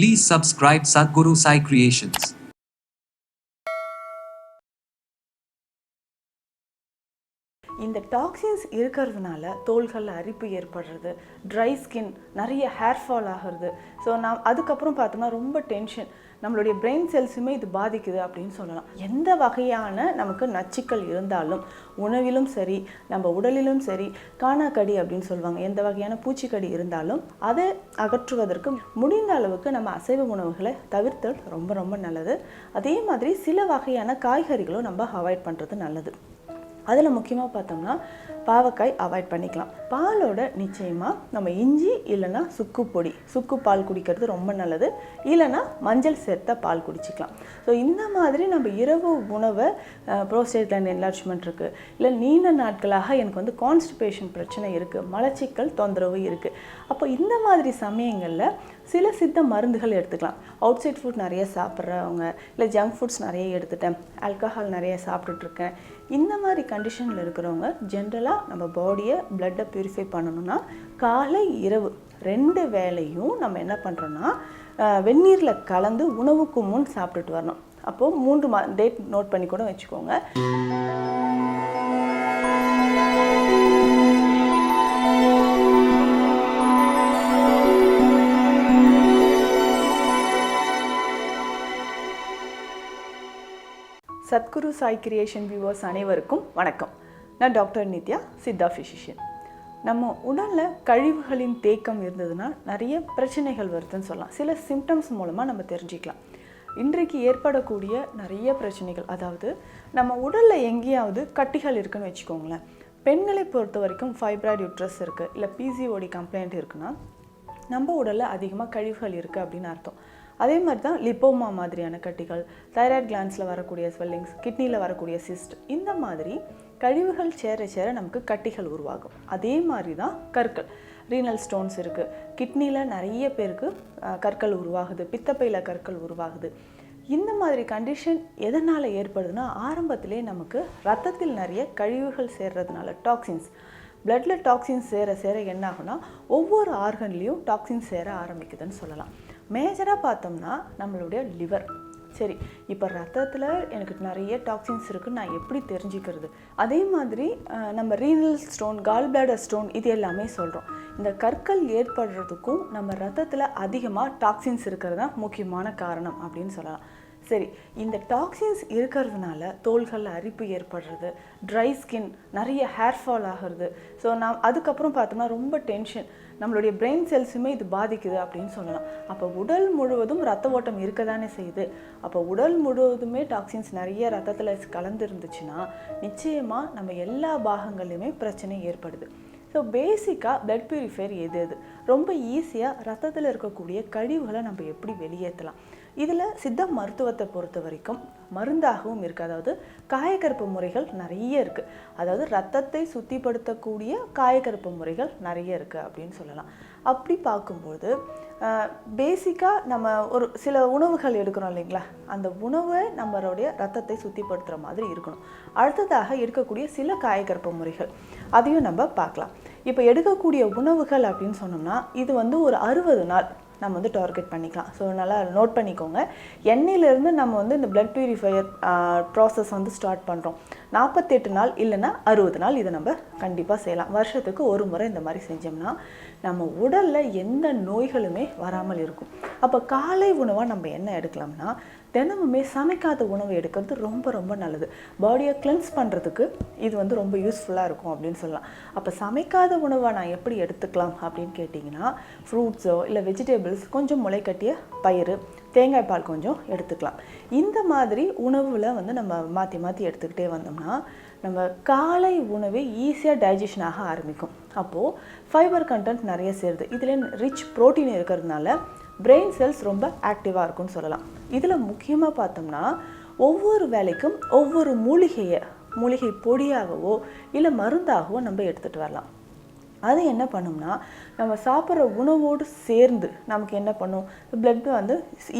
Please subscribe Sadhguru Sai Creations. இந்த toxins இருக்கிறதுனால தோள்களில் அரிப்பு ஏற்படுறது ட்ரை ஸ்கின் நிறைய ஹேர் ஃபால் ஆகிறது ஸோ நான் அதுக்கப்புறம் பார்த்தோம்னா ரொம்ப டென்ஷன் நம்மளுடைய பிரெயின் செல்ஸுமே இது பாதிக்குது அப்படின்னு சொல்லலாம். எந்த வகையான நமக்கு நச்சுக்கள் இருந்தாலும் உணவிலும் சரி நம்ம உடலிலும் சரி காணாக்கடி அப்படின்னு சொல்லுவாங்க. எந்த வகையான பூச்சிக்கடி இருந்தாலும் அதை அகற்றுவதற்கு முடிந்த அளவுக்கு நம்ம அசைவ உணவுகளை தவிர்த்தல் ரொம்ப ரொம்ப நல்லது. அதே மாதிரி சில வகையான காய்கறிகளும் நம்ம அவாய்ட் பண்ணுறது நல்லது. அதில் முக்கியமாக பார்த்தோம்னா பாவக்காய் அவாய்ட் பண்ணிக்கலாம். பாலோட நிச்சயமாக நம்ம இஞ்சி இல்லைன்னா சுக்கு பொடி. சுக்கு பால் குடிக்கிறது ரொம்ப நல்லது. இல்லைன்னா மஞ்சள் சேர்த்த பால் குடிச்சிக்கலாம். ஸோ இந்த மாதிரி நம்ம இரவு உணவை ப்ரோஸ்டேட் லைன் என்லார்ஜ்மெண்ட் இருக்குது இல்லை நீண்ட நாட்களாக எனக்கு வந்து கான்ஸ்டிபேஷன் பிரச்சனை இருக்குது மலச்சிக்கல் தொந்தரவு இருக்குது அப்போ இந்த மாதிரி சமயங்களில் சில சித்த மருந்துகள் எடுத்துக்கலாம். அவுட் சைட் ஃபுட் நிறைய சாப்பிட்றவங்க இல்லை ஜங்க் ஃபுட்ஸ் நிறைய எடுத்துட்டேன். ஆல்கஹால் நிறைய சாப்பிட்டுட்ருக்கேன். இந்த மாதிரி கண்டிஷனில் இருக்கிறவங்க ஜென்ரலாக நம்ம பாடியை பிளட்டை ப்யூரிஃபை பண்ணணும்னா காலை இரவு ரெண்டு வேளையும் நம்ம என்ன பண்ணுறோன்னா வெந்நீரில் கலந்து உணவுக்கு முன் சாப்பிட்டுட்டு வரணும். அப்போது மூன்று மா டேட் நோட் பண்ணி கூட வச்சுக்கோங்க. சத்குரு சாய் கிரியேஷன் வியூவர்ஸ் அனைவருக்கும் வணக்கம். நான் டாக்டர் நித்யா சித்தா ஃபிசிஷியன் நம்ம உடலில் கழிவுகளின் தேக்கம் இருந்ததுன்னா நிறைய பிரச்சனைகள் வருதுன்னு சொல்லலாம். சில சிம்டம்ஸ் மூலமாக நம்ம தெரிஞ்சுக்கலாம். இன்றைக்கு ஏற்படக்கூடிய நிறைய பிரச்சனைகள் அதாவது நம்ம உடலில் எங்கேயாவது கட்டிகள் இருக்குன்னு வச்சுக்கோங்களேன். பெண்களை பொறுத்த வரைக்கும் ஃபைப்ராய்டு யூட்ரஸ் இருக்குது இல்லை பிசிஓடி கம்ப்ளைண்ட் இருக்குன்னா நம்ம உடலில் அதிகமாக கழிவுகள் இருக்குது அப்படின்னு அர்த்தம். அதே மாதிரி தான் லிப்போமா மாதிரியான கட்டிகள் தைராய்ட் கிளான்ஸில் வரக்கூடிய ஸ்வெல்லிங்ஸ் கிட்னியில் வரக்கூடிய சிஸ்ட் இந்த மாதிரி கழிவுகள் சேர சேர நமக்கு கட்டிகள் உருவாகும். அதே மாதிரி தான் கற்கள். ரீனல் ஸ்டோன்ஸ் இருக்குது கிட்னியில் நிறைய பேருக்கு கற்கள் உருவாகுது. பித்தப்பையில் கற்கள் உருவாகுது. இந்த மாதிரி கண்டிஷன் எதனால் ஏற்படுதுன்னா ஆரம்பத்திலே நமக்கு ரத்தத்தில் நிறைய கழிவுகள் சேர்றதுனால டாக்ஸின்ஸ் பிளட்டில் டாக்ஸின்ஸ் சேர சேர என்ன ஆகும்னா ஒவ்வொரு ஆர்கன்லேயும் டாக்ஸின்ஸ் சேர ஆரம்பிக்குதுன்னு சொல்லலாம். மேஜராக பார்த்தோம்னா நம்மளுடைய லிவர். சரி இப்போ ரத்தத்தில் எனக்கு நிறைய டாக்ஸின்ஸ் இருக்குன்னு நான் எப்படி தெரிஞ்சுக்கிறது? அதே மாதிரி நம்ம renal stone gall bladder stone இது எல்லாமே சொல்கிறோம் இந்த கற்கள் ஏற்படுறதுக்கும் நம்ம ரத்தத்தில் அதிகமாக டாக்ஸின்ஸ் இருக்கிறது தான் முக்கியமான காரணம் அப்படின்னு சொல்லலாம். சரி இந்த டாக்ஸின்ஸ் இருக்கிறதுனால தோள்களில் அரிப்பு ஏற்படுறது ட்ரை ஸ்கின் நிறைய ஹேர் ஃபால் ஆகிறது. ஸோ நான் அதுக்கப்புறம் பார்த்தோம்னா ரொம்ப டென்ஷன் நம்மளுடைய பிரெயின் செல்ஸுமே இது பாதிக்குது அப்படின்னு சொல்லலாம். அப்போ உடல் முழுவதும் ரத்த ஓட்டம் இருக்க தானே செய்யுது. அப்போ உடல் முழுவதுமே டாக்ஸின்ஸ் நிறைய ரத்தத்தில் கலந்து இருந்துச்சுன்னா நிச்சயமாக நம்ம எல்லா பாகங்கள்லையுமே பிரச்சனை ஏற்படுது. ஸோ பேசிக்காக பிளட் பியூரிஃபையர் எது எது? ரொம்ப ஈஸியாக ரத்தத்தில் இருக்கக்கூடிய கழிவுகளை நம்ம எப்படி வெளியேற்றலாம்? இதில் சித்த மருத்துவத்தை பொறுத்த வரைக்கும் மருந்தாகவும் இருக்குது அதாவது காயக்கருப்பு முறைகள் நிறைய இருக்குது அதாவது ரத்தத்தை சுத்திப்படுத்தக்கூடிய காயக்கருப்பு முறைகள் நிறைய இருக்குது அப்படின்னு சொல்லலாம். அப்படி பார்க்கும்போது பேசிக்காக நம்ம ஒரு சில உணவுகள் எடுக்கிறோம் இல்லைங்களா? அந்த உணவை நம்மளுடைய ரத்தத்தை சுத்திப்படுத்துகிற மாதிரி இருக்கணும். அடுத்ததாக எடுக்கக்கூடிய சில காயக்கருப்பு முறைகள். அதையும் நம்ம பார்க்கலாம். இப்போ எடுக்கக்கூடிய உணவுகள் அப்படின்னு சொன்னோம்னா இது வந்து ஒரு அறுபது நாள். நம்ம வந்து டார்கெட் பண்ணிக்கலாம். ஸோ நல்லா நோட் பண்ணிக்கோங்க. எண்ணெயிலேருந்து நம்ம வந்து இந்த பிளட் பியூரிஃபையர் ப்ராசஸ் வந்து ஸ்டார்ட் பண்ணுறோம் நாற்பத்தெட்டு நாள் இல்லைன்னா அறுபது நாள் இதை நம்ம கண்டிப்பாக செய்யலாம். வருஷத்துக்கு ஒரு முறை இந்த மாதிரி செஞ்சோம்னா நம்ம உடலில் எந்த நோய்களுமே வராமல் இருக்கும். அப்போ காலை உணவாக நம்ம என்ன எடுக்கலாம்னா தினமுமே சமைக்காத உணவு எடுக்கிறது ரொம்ப ரொம்ப நல்லது. பாடியை கிளென்ஸ் பண்ணுறதுக்கு இது வந்து ரொம்ப யூஸ்ஃபுல்லாக இருக்கும் அப்படின்னு சொல்லலாம். அப்போ சமைக்காத உணவை நான் எப்படி எடுத்துக்கலாம் அப்படின்னு கேட்டிங்கன்னா ஃப்ரூட்ஸோ இல்லை வெஜிடபிள்ஸ் கொஞ்சம் முளைக்கட்டிய பயிறு தேங்காய் பால் கொஞ்சம் எடுத்துக்கலாம். இந்த மாதிரி உணவில் வந்து நம்ம மாற்றி மாற்றி எடுத்துக்கிட்டே வந்தோம்னா நம்ம காலை உணவே ஈஸியாக டைஜஷன் ஆக ஆரம்பிக்கும். அப்போது ஃபைபர் கண்டென்ட் நிறைய சேருது. இதில் ரிச் ப்ரோட்டீன் இருக்கிறதுனால பிரெயின் செல்ஸ் ரொம்ப ஆக்டிவாக இருக்கும்னு சொல்லலாம். இதில் முக்கியமாக பார்த்தோம்னா ஒவ்வொரு வேலைக்கும் ஒவ்வொரு மூலிகையை மூலிகை பொடியாகவோ இல்லை மருந்தாகவோ நம்ம எடுத்துகிட்டு வரலாம். அது என்ன பண்ணும்னா நம்ம சாப்பிட்ற உணவோடு சேர்ந்து நமக்கு என்ன பண்ணும்? பிளட் வந்து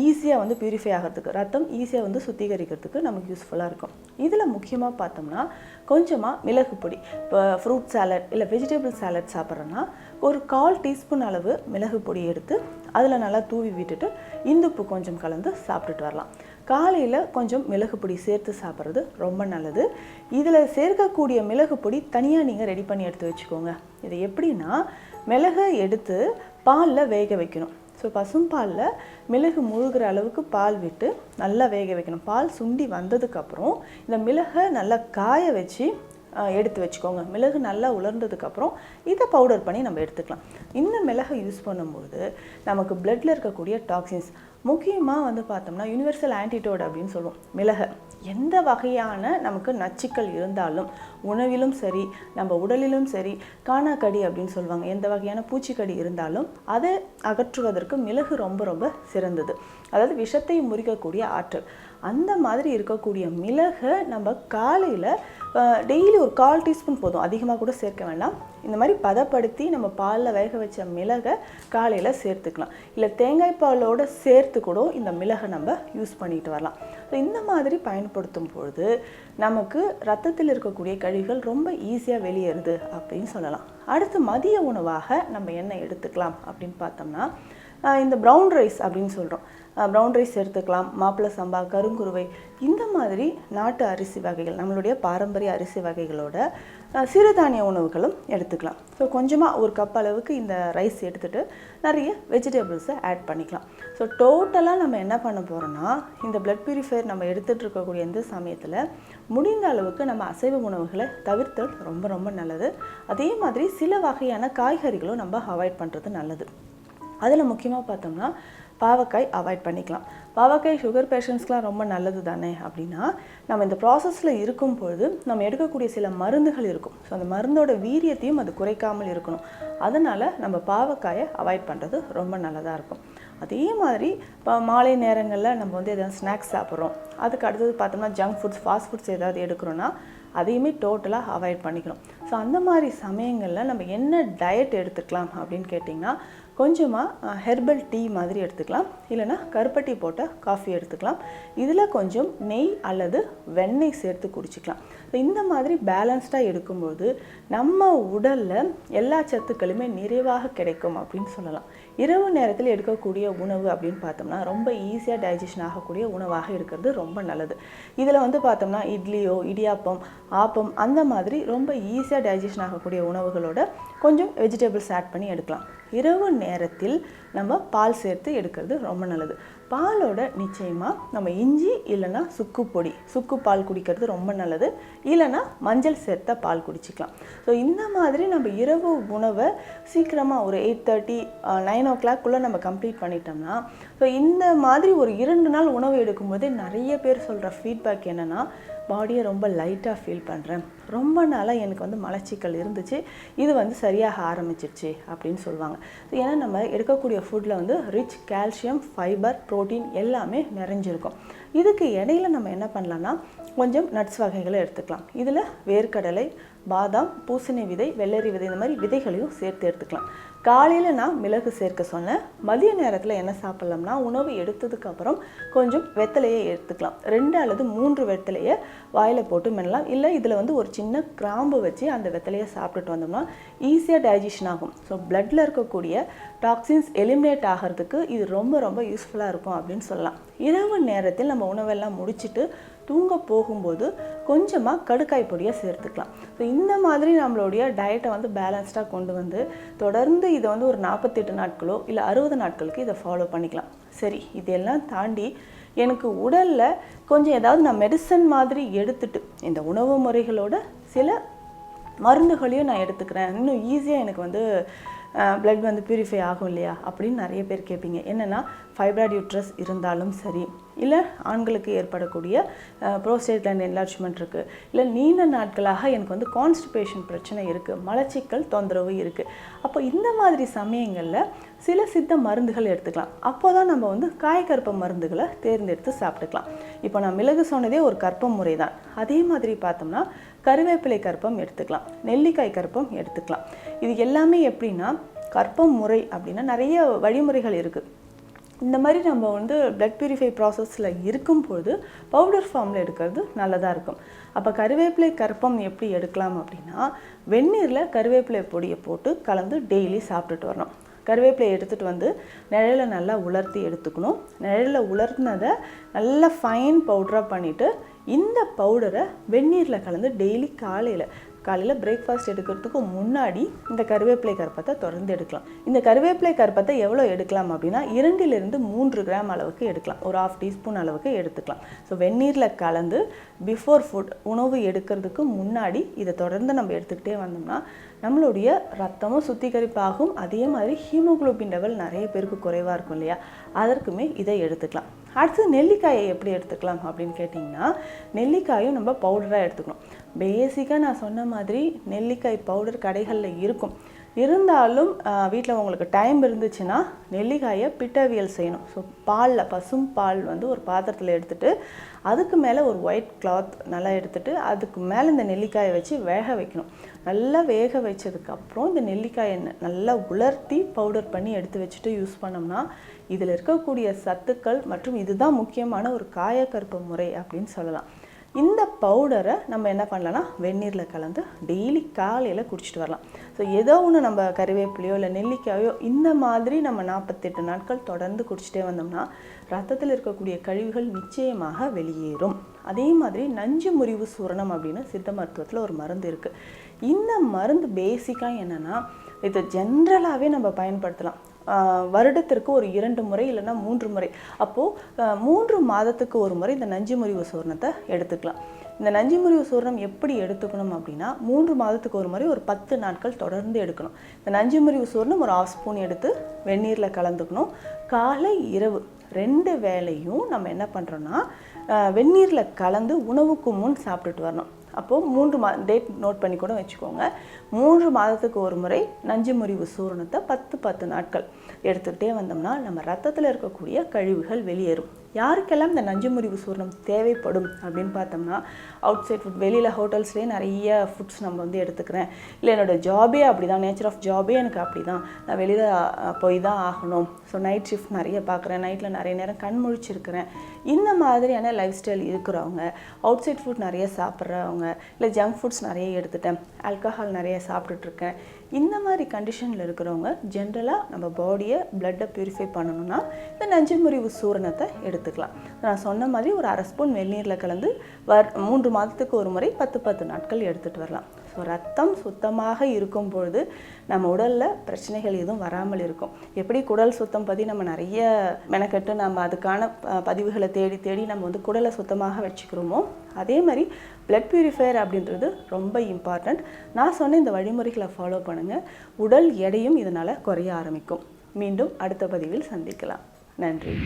ஈஸியாக வந்து பியூரிஃபை ஆகிறதுக்கு ரத்தம் ஈஸியாக வந்து சுத்திகரிக்கிறதுக்கு நமக்கு யூஸ்ஃபுல்லாக இருக்கும். இதில் முக்கியமாக பார்த்தோம்னா கொஞ்சமாக மிளகு பொடி இப்போ ஃப்ரூட் சாலட் இல்லை வெஜிடபிள் சாலட் சாப்பிட்றோன்னா ஒரு கால் டீஸ்பூன் அளவு மிளகு பொடி எடுத்து அதில் நல்லா தூவி விட்டுட்டு இந்துப்பு கொஞ்சம் கலந்து சாப்பிட்டுட்டு வரலாம். காலையில் கொஞ்சம் மிளகு பொடி சேர்த்து சாப்பிட்றது ரொம்ப நல்லது. இதில் சேர்க்கக்கூடிய மிளகு பொடி தனியாக நீங்கள் ரெடி பண்ணி எடுத்து வச்சுக்கோங்க. இது எப்படின்னா மிளகை எடுத்து பாலில் வேக வைக்கணும். ஸோ பசும்பாலில் மிளகு முழுகிற அளவுக்கு பால் விட்டு நல்லா வேக வைக்கணும். பால் சுண்டி வந்ததுக்கப்புறம் இந்த மிளகை நல்லா காய வச்சு எடுத்து வச்சுக்கோங்க. மிளகு நல்லா உலர்ந்ததுக்கப்புறம் இதை பவுடர் பண்ணி நம்ம எடுத்துக்கலாம். இந்த மிளகை யூஸ் பண்ணும்போது நமக்கு பிளட்டில் இருக்கக்கூடிய டாக்ஸின்ஸ் முக்கியமாக வந்து பார்த்தோம்னா யுனிவர்சல் ஆன்டிடோட் அப்படின்னு சொல்லுவோம் மிளகை. எந்த வகையான நமக்கு நச்சுக்கள் இருந்தாலும் உணவிலும் சரி நம்ம உடலிலும் சரி காணாக்கடி அப்படின்னு சொல்லுவாங்க எந்த வகையான பூச்சிக்கடி இருந்தாலும் அதை அகற்றுவதற்கு மிளகு ரொம்ப ரொம்ப சிறந்தது. அதாவது விஷத்தை முறிக்கக்கூடிய ஆற்றல். அந்த மாதிரி இருக்கக்கூடிய மிளகை நம்ம காலையில் டெய்லி ஒரு கால் டீஸ்பூன் போதும். அதிகமாக கூட சேர்க்க வேண்டாம். இந்த மாதிரி பதப்படுத்தி நம்ம பாலில் வேக வச்ச மிளகை காலையில் சேர்த்துக்கலாம். இல்லை தேங்காய் பாலோடு சேர்த்து கூட இந்த மிளகை நம்ம யூஸ் பண்ணிட்டு வரலாம். ஸோ இந்த மாதிரி பயன்படுத்தும் பொழுது நமக்கு ரத்தத்தில் இருக்கக்கூடிய கழிவுகள் ரொம்ப ஈஸியாக வெளியேறுது அப்படின்னு சொல்லலாம். அடுத்து மதிய உணவாக நம்ம என்ன எடுத்துக்கலாம் அப்படின்னு பார்த்தோம்னா இந்த ப்ரௌன் ரைஸ் அப்படின்னு சொல்கிறோம் ப்ரௌன் ரைஸ் எடுத்துக்கலாம் மாப்பிள்ளை சம்பா கருங்குருவை இந்த மாதிரி நாட்டு அரிசி வகைகள் நம்மளுடைய பாரம்பரிய அரிசி வகைகளோட சிறுதானிய உணவுகளும் எடுத்துக்கலாம். ஸோ கொஞ்சமாக ஒரு கப் அளவுக்கு இந்த ரைஸ் எடுத்துகிட்டு நிறைய வெஜிடபிள்ஸை ஆட் பண்ணிக்கலாம். ஸோ டோட்டலாக நம்ம என்ன பண்ண போகிறோன்னா இந்த பிளட் பியூரிஃபையர் நம்ம எடுத்துகிட்டு இருக்கக்கூடிய இந்த சமயத்தில் முடிந்த அளவுக்கு நம்ம அசைவ உணவுகளை தவிர்த்தல் ரொம்ப ரொம்ப நல்லது. அதே மாதிரி சில வகையான காய்கறிகளும் நம்ம அவாய்ட் பண்ணுறது நல்லது. அதில் முக்கியமாக பார்த்தோம்னா பாவக்காய் அவாய்ட் பண்ணிக்கலாம். பாவக்காய் சுகர் பேஷண்ட்ஸ்க்கெலாம் ரொம்ப நல்லது தானே அப்படின்னா நம்ம இந்த ப்ராசஸில் இருக்கும் பொழுது நம்ம எடுக்கக்கூடிய சில மருந்துகள் இருக்கும். ஸோ அந்த மருந்தோட வீரியத்தையும் அது குறைக்காமல் இருக்கணும். அதனால் நம்ம பாவக்காயை அவாய்ட் பண்ணுறது ரொம்ப நல்லதாக இருக்கும். அதே மாதிரி இப்போ மாலை நேரங்களில் நம்ம வந்து எதாவது ஸ்நாக்ஸ் சாப்பிட்றோம். அதுக்கு அடுத்தது பார்த்தோம்னா ஜங்க் ஃபுட்ஸ் ஃபாஸ்ட் ஃபுட்ஸ் ஏதாவது எடுக்கிறோன்னா அதையுமே டோட்டலாக அவாய்ட் பண்ணிக்கணும். ஸோ அந்த மாதிரி சமயங்களில் நம்ம என்ன டயட் எடுத்துக்கலாம் அப்படின்னு கேட்டிங்கன்னா கொஞ்சமாக ஹெர்பல் டீ மாதிரி எடுத்துக்கலாம். இல்லைன்னா கருப்பட்டி போட்ட காஃபி எடுத்துக்கலாம். இதில் கொஞ்சம் நெய் அல்லது வெண்ணெய் சேர்த்து குடிச்சிக்கலாம். ஸோ இந்த மாதிரி பேலன்ஸ்டாக இருக்கும்போது நம்ம உடலில் எல்லா சத்துக்களுமே நிறைவாக கிடைக்கும் அப்படின்னு சொல்லலாம். இரவு நேரத்தில் எடுக்கக்கூடிய உணவு அப்படின்னு பார்த்தோம்னா ரொம்ப ஈஸியாக டைஜஷன் ஆகக்கூடிய உணவாக இருக்கிறது ரொம்ப நல்லது. இதில் வந்து பார்த்தோம்னா இட்லியோ இடியாப்பம் ஆப்பம் அந்த மாதிரி ரொம்ப ஈஸியாக டைஜஷன் ஆகக்கூடிய உணவுகளோட கொஞ்சம் வெஜிடபிள்ஸ் ஆட் பண்ணி எடுக்கலாம். இரவு நேரத்தில் நம்ம பால் சேர்த்து எடுக்கிறது ரொம்ப நல்லது. பாலோட நிச்சயமாக நம்ம இஞ்சி இல்லைன்னா சுக்கு பொடி. சுக்கு பால் குடிக்கிறது ரொம்ப நல்லது. இல்லைன்னா மஞ்சள் சேர்த்த பால் குடிச்சிக்கலாம். ஸோ இந்த மாதிரி நம்ம இரவு உணவை சீக்கிரமாக ஒரு எயிட் தேர்ட்டி நைன் ஓ கிளாக்குள்ளே நம்ம கம்ப்ளீட் பண்ணிட்டோம்னா ஸோ இந்த மாதிரி ஒரு இரண்டு நாள் உணவு எடுக்கும்போது நிறைய பேர் சொல்கிற ஃபீட்பேக் என்னென்னா பாடியை ரொம்ப லைட்டாக ஃபீல் பண்ணுறேன் ரொம்ப நாளாக எனக்கு வந்து மலச்சிக்கல் இருந்துச்சு. இது வந்து சரியாக ஆரம்பிச்சிருச்சு அப்படின்னு சொல்லுவாங்க. ஏன்னா நம்ம எடுக்கக்கூடிய ஃபுட்டில் வந்து ரிச் கால்சியம் ஃபைபர் ப்ரோட்டீன் எல்லாமே நிறைஞ்சிருக்கும். இதுக்கு இடையில நம்ம என்ன பண்ணலான்னா கொஞ்சம் நட்ஸ் வகைகளை எடுத்துக்கலாம். இதில் வேர்க்கடலை பாதாம் பூசணி விதை வெள்ளரி விதை இந்த மாதிரி விதைகளையும் சேர்த்து எடுத்துக்கலாம். காலையில் நான் மிளகு சேர்க்க சொன்னேன். மதிய நேரத்தில் என்ன சாப்பிட்லாம்னா உணவு எடுத்ததுக்கப்புறம் கொஞ்சம் வெத்தலையை எடுத்துக்கலாம். ரெண்டு அல்லது மூன்று வெத்தலையை வாயில் போட்டு மென்னலாம். இல்லை இதில் வந்து ஒரு சின்ன கிராம்பு வச்சு அந்த வெத்தலையை சாப்பிட்டுட்டு வந்தோம்னா ஈஸியாக டைஜஷன் ஆகும். ஸோ பிளட்டில் இருக்கக்கூடிய டாக்ஸின்ஸ் எலிமினேட் ஆகிறதுக்கு இது ரொம்ப ரொம்ப யூஸ்ஃபுல்லாக இருக்கும் அப்படின்னு சொல்லலாம். இரவு நேரத்தில் நம்ம உணவெல்லாம் முடிச்சுட்டு தூங்க போகும்போது கொஞ்சமாக கடுக்காய் பொடியை சேர்த்துக்கலாம். ஸோ இந்த மாதிரி நம்மளுடைய டயட்டை வந்து பேலன்ஸ்டாக கொண்டு வந்து தொடர்ந்து இதை வந்து ஒரு நாற்பத்தெட்டு நாட்களோ இல்லை அறுபது நாட்களுக்கு இதை ஃபாலோ பண்ணிக்கலாம். சரி இதெல்லாம் தாண்டி எனக்கு உடலில் கொஞ்சம் ஏதாவது நான் மெடிசன் மாதிரி எடுத்துட்டு இந்த உணவு முறைகளோட சில மருந்துகளையும் நான் எடுத்துக்கிறேன். இன்னும் ஈஸியாக எனக்கு வந்து பிளட் வந்து பியூரிஃபை ஆகும் இல்லையா? அப்படின்னு நிறைய பேர் கேட்பீங்க. என்னென்னா ஃபைப்ராய்ட் யூட்ரஸ் இருந்தாலும் சரி இல்லை ஆண்களுக்கு ஏற்படக்கூடிய ப்ரோஸ்டேட் லைன் என்லார்ஜ்மெண்ட் இருக்குது இல்லை நீண்ட நாட்களாக எனக்கு வந்து கான்ஸ்டிபேஷன் பிரச்சனை இருக்குது மலச்சிக்கல் தொந்தரவு இருக்குது அப்போ இந்த மாதிரி சமயங்களில் சில சித்த மருந்துகள் எடுத்துக்கலாம். அப்போ தான் நம்ம வந்து காயக்கற்ப மருந்துகளை தேர்ந்தெடுத்து சாப்பிட்டுக்கலாம். இப்போ நான் மிளகு சொன்னதே ஒரு கற்பம் முறை தான் அதே மாதிரி பார்த்தோம்னா கருவேப்பிலை கற்பம் எடுத்துக்கலாம். நெல்லிக்காய் கற்பம் எடுத்துக்கலாம். இது எல்லாமே எப்படின்னா கற்பம் முறை அப்படின்னா நிறைய வழிமுறைகள் இருக்குது இந்த மாதிரி நம்ம வந்து பிளட் பியூரிஃபை ப்ராசஸில் இருக்கும்போது பவுடர் ஃபார்மில் எடுக்கிறது நல்லதாக இருக்கும். அப்போ கருவேப்பிலை கற்பம் எப்படி எடுக்கலாம் அப்படின்னா வெந்நீரில் கருவேப்பிலை பொடியை போட்டு கலந்து டெய்லி சாப்பிட்டுட்டு வரணும். கருவேப்பிலையை எடுத்துகிட்டு வந்து நிழலில் நல்லா உலர்த்தி எடுத்துக்கணும். நிழலில் உலர்த்தினதை நல்லா ஃபைன் பவுடராக பண்ணிவிட்டு இந்த பவுடரை வெந்நீரில் கலந்து டெய்லி காலையில் காலையில் பிரேக்ஃபாஸ்ட் எடுக்கிறதுக்கு முன்னாடி இந்த கருவேப்பிலை கருப்பத்தை தொடர்ந்து எடுக்கலாம். இந்த கருவேப்பிலை கருப்பத்தை எவ்வளோ எடுக்கலாம் அப்படின்னா இரண்டிலிருந்து மூன்று கிராம் அளவுக்கு எடுக்கலாம். ஒரு ஆஃப் டீஸ்பூன் அளவுக்கு எடுத்துக்கலாம். ஸோ வெந்நீரில் கலந்து பிஃபோர் ஃபுட் உணவு எடுக்கிறதுக்கு முன்னாடி இதை தொடர்ந்து நம்ம எடுத்துக்கிட்டே வந்தோம்னா நம்மளுடைய ரத்தமும் சுத்திகரிப்பாகும். அதே மாதிரி ஹீமோகுளோபின் லெவல் நிறைய பேருக்கு குறைவாக இருக்கும் இல்லையா? அதற்குமே இதை எடுத்துக்கலாம். அடுத்து நெல்லிக்காயை எப்படி எடுத்துக்கலாம் அப்படின்னு கேட்டிங்கன்னா நெல்லிக்காயும் நம்ம பவுடராக எடுத்துக்கணும். பேசிக்காக நான் சொன்ன மாதிரி நெல்லிக்காய் பவுடர் கடைகளில் இருக்கும். இருந்தாலும் வீட்டில் உங்களுக்கு டைம் இருந்துச்சுன்னா நெல்லிக்காயை பிட்டவியல் செய்யணும். ஸோ பாலில் பசும் பால் வந்து ஒரு பாத்திரத்தில் எடுத்துட்டு அதுக்கு மேலே ஒரு ஒயிட் கிளாத் நல்லா எடுத்துகிட்டு அதுக்கு மேலே இந்த நெல்லிக்காயை வச்சு வேக வைக்கணும். நல்லா வேக வச்சதுக்கப்புறம் இந்த நெல்லிக்காயை நல்லா உலர்த்தி பவுடர் பண்ணி எடுத்து வச்சுட்டு யூஸ் பண்ணோம்னா இதில் இருக்கக்கூடிய சத்துக்கள் மற்றும் இதுதான் முக்கியமான ஒரு காயக்கருப்பு முறை அப்படின்னு சொல்லலாம். இந்த பவுடரை நம்ம என்ன பண்ணலாம்னா வெந்நீரில் கலந்து டெய்லி காலையில் குடிச்சிட்டு வரலாம். ஸோ ஏதோ ஒன்று நம்ம கறிவேப்பிலையோ இல்லை நெல்லிக்காயோ இந்த மாதிரி நம்ம நாற்பத்தெட்டு நாட்கள் தொடர்ந்து குடிச்சிட்டே வந்தோம்னா ரத்தத்தில் இருக்கக்கூடிய கழிவுகள் நிச்சயமாக வெளியேறும். அதே மாதிரி நஞ்சு முறிவு சூரணம் அப்படின்னு சித்த மருத்துவத்தில் ஒரு மருந்து இருக்குது இந்த மருந்து பேசிக்காக என்னென்னா இது ஜென்ரலாகவே நம்ம பயன்படுத்தலாம். வருடத்திற்கு ஒரு இரண்டு முறை இல்லைன்னா மூன்று முறை. அப்போது மூன்று மாதத்துக்கு ஒரு முறை இந்த நஞ்சு முறிவு சூர்ணத்தை எடுத்துக்கலாம். இந்த நஞ்சு முறிவு சூர்ணம் எப்படி எடுத்துக்கணும் அப்படின்னா மூன்று மாதத்துக்கு ஒரு முறை ஒரு பத்து நாட்கள் தொடர்ந்து எடுக்கணும். இந்த நஞ்சு முறிவு சூர்ணம் ஒரு ஆஃப் ஸ்பூன் எடுத்து வெந்நீரில் கலந்துக்கணும். காலை இரவு ரெண்டு வேலையும் நம்ம என்ன பண்ணுறோன்னா வெந்நீரில் கலந்து உணவுக்கு முன் சாப்பிட்டுட்டு வரணும். அப்போது மூன்று மா டேட் நோட் பண்ணி கூட வச்சுக்கோங்க. மூன்று மாதத்துக்கு ஒரு முறை நஞ்சு முறிவு சூரணத்தை பத்து பத்து நாட்கள் எடுத்துக்கிட்டே வந்தோம்னா நம்ம ரத்தத்தில் இருக்கக்கூடிய கழிவுகள் வெளியேறும். யாருக்கெல்லாம் இந்த நஞ்சு முறிவு சூர்ணம் தேவைப்படும் அப்படின்னு பார்த்தோம்னா அவுட் சைட் ஃபுட் வெளியில் ஹோட்டல்ஸ்லேயே நிறைய ஃபுட்ஸ் நம்ம வந்து எடுத்துக்கிறேன். இல்லை என்னோடய ஜாபே அப்படி தான் நேச்சர் ஆஃப் ஜாபே எனக்கு அப்படி தான் நான் வெளியில் போய் தான் ஆகணும். ஸோ நைட் ஷிஃப்ட் நிறைய பார்க்குறேன். நைட்டில் நிறைய நேரம் கண் முழிச்சிருக்கிறேன். இந்த மாதிரியான லைஃப் ஸ்டைல் இருக்கிறவங்க அவுட் சைட் ஃபுட் நிறைய சாப்பிட்றவங்க இல்லை ஜங்க் ஃபுட்ஸ் நிறைய எடுத்துட்டேன். ஆல்கஹால் நிறைய சாப்பிட்டுட்ருக்கேன் இந்த மாதிரி கண்டிஷனில் இருக்கிறவங்க ஜென்ரலாக நம்ம பாடியை பிளட்டை ப்யூரிஃபை பண்ணணும்னா இந்த நஞ்சு முறிவு சூரணத்தை எடுத்துக்கலாம். நான் சொன்ன மாதிரி ஒரு அரை ஸ்பூன் வெந்நீரில் கலந்து வர் மூன்று மாதத்துக்கு ஒரு முறை பத்து பத்து நாட்கள் எடுத்துகிட்டு வரலாம். ஸோ ரத்தம் சுத்தமாக இருக்கும் பொழுது நம்ம உடலில் பிரச்சனைகள் எதுவும் வராமல் இருக்கும். எப்படி குடல் சுத்தம் பற்றி நம்ம நிறைய மெனக்கெட்டு நம்ம அதுக்கான பதிவுகளை தேடி தேடி நம்ம வந்து குடலை சுத்தமாக வச்சுக்கிறோமோ அதே மாதிரி பிளட் பியூரிஃபையர் அப்படின்றது ரொம்ப இம்பார்ட்டண்ட் நான் சொன்ன இந்த வழிமுறைகளை ஃபாலோ பண்ணுங்கள் உடல் எடையும் இதனால் குறைய ஆரம்பிக்கும். மீண்டும் அடுத்த பதிவில் சந்திக்கலாம். நன்றி.